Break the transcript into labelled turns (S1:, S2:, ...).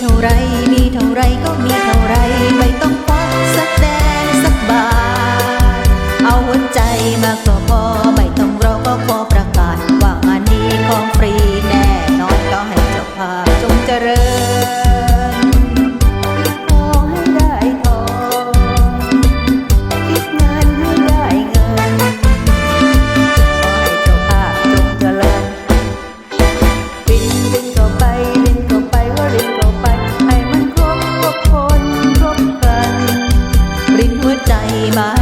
S1: เท่าไร my